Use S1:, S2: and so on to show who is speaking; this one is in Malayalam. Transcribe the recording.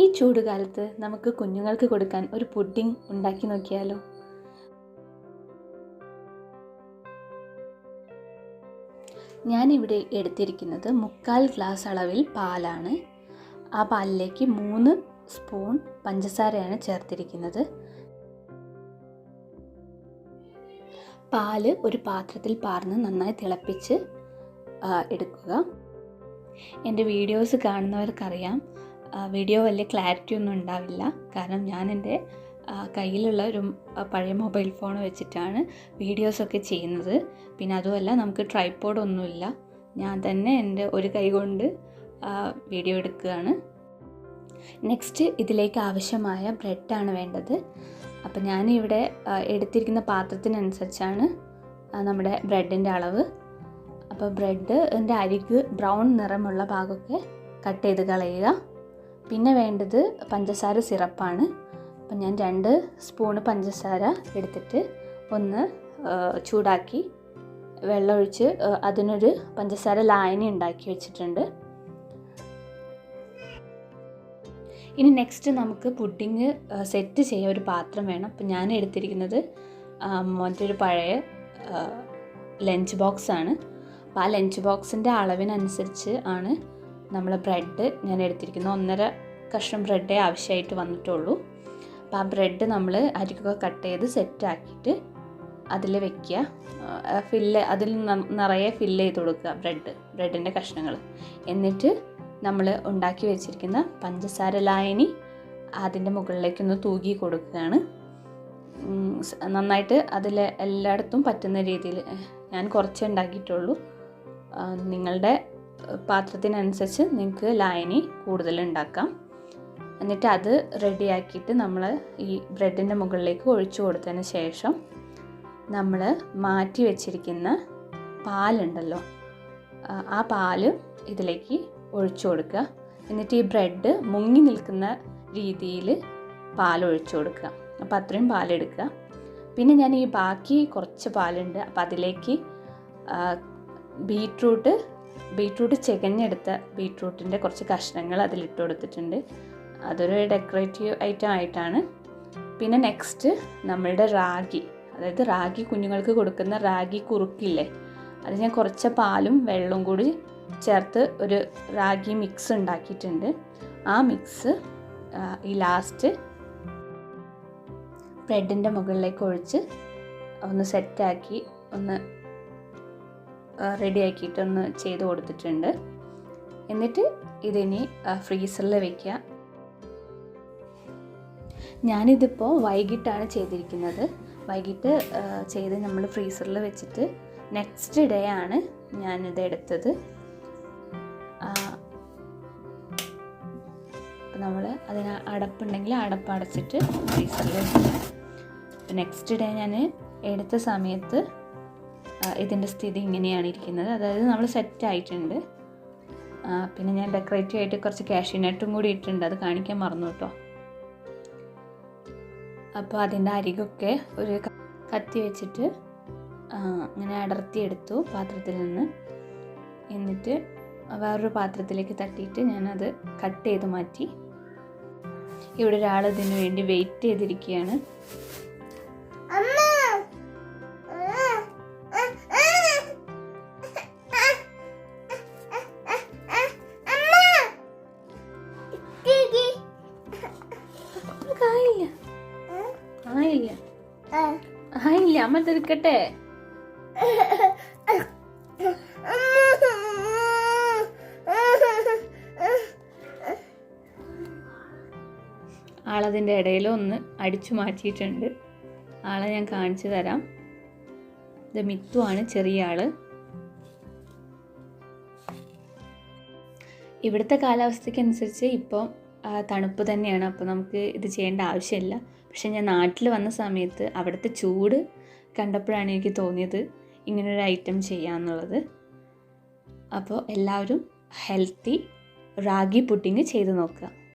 S1: ഈ ചൂടുകാലത്ത് നമുക്ക് കുഞ്ഞുങ്ങൾക്ക് കൊടുക്കാൻ ഒരു പുഡിംഗ് ഉണ്ടാക്കി നോക്കിയാലോ? ഞാനിവിടെ എടുത്തിരിക്കുന്നത് മുക്കാൽ ഗ്ലാസ് അളവിൽ പാലാണ്. ആ പാലിലേക്ക് മൂന്ന് സ്പൂൺ പഞ്ചസാരയാണ് ചേർത്തിരിക്കുന്നത്. പാൽ ഒരു പാത്രത്തിൽ പാർന്ന് നന്നായി തിളപ്പിച്ച് എടുക്കുക. എന്റെ വീഡിയോസ് കാണുന്നവർക്കറിയാം വീഡിയോ വലിയ ക്ലാരിറ്റി ഒന്നും ഉണ്ടാവില്ല. കാരണം ഞാൻ എന്റെ കയ്യിലുള്ള ഒരു പഴയ മൊബൈൽ ഫോൺ വെച്ചിട്ടാണ് വീഡിയോസൊക്കെ ചെയ്യുന്നത്. പിന്നെ അതുമല്ല നമുക്ക് ട്രൈപ്പോഡ് ഒന്നുമില്ല. ഞാൻ തന്നെ എന്റെ ഒരു കൈ കൊണ്ട് വീഡിയോ എടുക്കുകയാണ്. നെക്സ്റ്റ് ഇതിലേക്ക് ആവശ്യമായ ബ്രെഡാണ് വേണ്ടത്. അപ്പോൾ ഞാനിവിടെ എടുത്തിരിക്കുന്ന പാത്രത്തിനനുസരിച്ചാണ് നമ്മുടെ ബ്രെഡിന്റെ അളവ്. അപ്പോൾ ബ്രെഡ് എന്റെ അരിക് ബ്രൗൺ നിറമുള്ള ഭാഗമൊക്കെ കട്ട് ചെയ്ത് കളയുക. പിന്നെ വേണ്ടത് പഞ്ചസാര സിറപ്പാണ്. അപ്പം ഞാൻ രണ്ട് സ്പൂണ് പഞ്ചസാര എടുത്തിട്ട് ഒന്ന് ചൂടാക്കി വെള്ളമൊഴിച്ച് അതിനൊരു പഞ്ചസാര ലായനി ഉണ്ടാക്കി വെച്ചിട്ടുണ്ട്. ഇനി നെക്സ്റ്റ് നമുക്ക് പുഡിങ് സെറ്റ് ചെയ്യാൻ ഒരു പാത്രം വേണം. അപ്പം ഞാൻ എടുത്തിരിക്കുന്നത് മറ്റൊരു പഴയ ലഞ്ച് ബോക്സാണ്. അപ്പോൾ ആ ലഞ്ച് ബോക്സിന്റെ അളവിനനുസരിച്ച് ആണ് നമ്മൾ ബ്രെഡ് ഞാൻ എടുത്തിരിക്കുന്നു. ഒന്നര കഷ്ണം ബ്രെഡേ ആവശ്യമായിട്ട് വന്നിട്ടുള്ളൂ. അപ്പോൾ ആ ബ്രെഡ് നമ്മൾ അരിക്കൊക്കെ കട്ട് ചെയ്ത് സെറ്റാക്കിയിട്ട് അതിൽ വെക്കുക. ഫില്ല് അതിൽ നിറയെ ഫില്ല് ചെയ്ത് കൊടുക്കുക ബ്രെഡ് ബ്രെഡിന്റെ കഷ്ണങ്ങൾ എന്നിട്ട് നമ്മൾ ഉണ്ടാക്കി വെച്ചിരിക്കുന്ന പഞ്ചസാര ലായനി അതിന്റെ മുകളിലേക്കൊന്ന് തൂകി കൊടുക്കുകയാണ്. നന്നായിട്ട് അതിൽ എല്ലായിടത്തും പറ്റുന്ന രീതിയിൽ ഞാൻ കുറച്ചേ ഉണ്ടാക്കിയിട്ടുള്ളൂ. നിങ്ങളുടെ പാത്രത്തിനനുസരിച്ച് നിങ്ങൾക്ക് ലായനി കൂടുതൽ ഉണ്ടാക്കാം. എന്നിട്ട് അത് റെഡിയാക്കിയിട്ട് നമ്മൾ ഈ ബ്രെഡിന്റെ മുകളിലേക്ക് ഒഴിച്ചു കൊടുത്തതിന് ശേഷം നമ്മൾ മാറ്റി വെച്ചിരിക്കുന്ന പാലുണ്ടല്ലോ ആ, പാൽ ഇതിലേക്ക് ഒഴിച്ചു കൊടുക്കുക. എന്നിട്ട് ഈ ബ്രെഡ് മുങ്ങി നിൽക്കുന്ന രീതിയിൽ പാൽ ഒഴിച്ചു കൊടുക്കുക. അപ്പോൾ അത്രയും പാലെടുക്കുക. പിന്നെ ഞാൻ ഈ ബാക്കി കുറച്ച് പാലുണ്ട്. അപ്പോൾ അതിലേക്ക് ബീട്രൂട്ട് ബീട്രൂട്ട് ചെകഞ്ഞെടുത്ത ബീട്രൂട്ടിന്റെ കുറച്ച് കഷ്ണങ്ങൾ അതിലിട്ട് കൊടുത്തിട്ടുണ്ട്. അതൊരു ഡെക്കറേറ്റീവ് ഐറ്റം ആയിട്ടാണ്. പിന്നെ നെക്സ്റ്റ് നമ്മളുടെ റാഗി. അതായത് റാഗി കുഞ്ഞുങ്ങൾക്ക് കൊടുക്കുന്ന റാഗി കുറുക്കില്ലേ? അത് ഞാൻ കുറച്ച് പാലും വെള്ളവും കൂടി ചേർത്ത് ഒരു റാഗി മിക്സ് ഉണ്ടാക്കിയിട്ടുണ്ട്. ആ മിക്സ് ഈ ലാസ്റ്റ് ബ്രെഡിന്റെ മുകളിലേക്ക് ഒഴിച്ച് ഒന്ന് സെറ്റാക്കി ഒന്ന് റെഡിയാക്കിയിട്ട് ഒന്ന് ചെയ്ത് കൊടുത്തിട്ടുണ്ട്. എന്നിട്ട് ഇതിനി ഫ്രീസറിൽ വെക്കുക. ഞാനിതിപ്പോൾ വൈകിട്ടാണ് ചെയ്തിരിക്കുന്നത്. വൈകിട്ട് ചെയ്ത് നമ്മൾ ഫ്രീസറിൽ വെച്ചിട്ട് നെക്സ്റ്റ് ഡേ ആണ് ഞാനിത് എടുത്തത്. നമ്മൾ അതിന് അടപ്പുണ്ടെങ്കിൽ അടപ്പ് അടച്ചിട്ട് ഫ്രീസറിൽ നെക്സ്റ്റ് ഡേ ഞാൻ എടുത്ത സമയത്ത് ഇതിന്റെ സ്ഥിതി ഇങ്ങനെയാണ് ഇരിക്കുന്നത്. അതായത് നമ്മൾ സെറ്റ് ആയിട്ടുണ്ട്. പിന്നെ ഞാൻ ഡെക്കറേറ്റീവ് ആയിട്ട് കുറച്ച് കാഷ്യൂനട്ടും കൂടി ഇട്ടിട്ടുണ്ട്. അത് കാണിക്കാൻ മറന്നു കേട്ടോ. അപ്പോൾ അതിന്റെ അരികൊക്കെ ഒരു കത്തി വെച്ചിട്ട് ഇങ്ങനെ അടർത്തി അടർത്തിയെടുത്തു പാത്രത്തിൽ നിന്ന്. എന്നിട്ട് വേറൊരു പാത്രത്തിലേക്ക് തട്ടിയിട്ട് ഞാനത് കട്ട് ചെയ്ത് മാറ്റി. ഇവിടെ ഒരാൾ ഇതിനു വേണ്ടി വെയിറ്റ് ചെയ്തിരിക്കുകയാണ്. ആയില്ല ആയില്ല. ആയില്ല അമ്മ തീർക്കട്ടെ. ആളതിന്റെ ഇടയിൽ ഒന്ന് അടിച്ചു മാറ്റിയിട്ടുണ്ട്. ആളെ ഞാൻ കാണിച്ചു തരാം. ഇത് മിത്തു ആണ് ചെറിയ ആൾ. ഇവിടുത്തെ കാലാവസ്ഥയ്ക്ക് അനുസരിച്ച് ഇപ്പോൾ തണുപ്പ് തന്നെയാണ്. അപ്പോൾ നമുക്ക് ഇത് ചെയ്യേണ്ട ആവശ്യമില്ല. പക്ഷെ ഞാൻ നാട്ടിൽ വന്ന സമയത്ത് അവിടുത്തെ ചൂട് കണ്ടപ്പോഴാണ് എനിക്ക് തോന്നിയത് ഇങ്ങനൊരു ഐറ്റം ചെയ്യാമെന്നുള്ളത് അപ്പോൾ എല്ലാവരും ഹെൽത്തി റാഗി പുഡിങ് ചെയ്ത് നോക്കുക.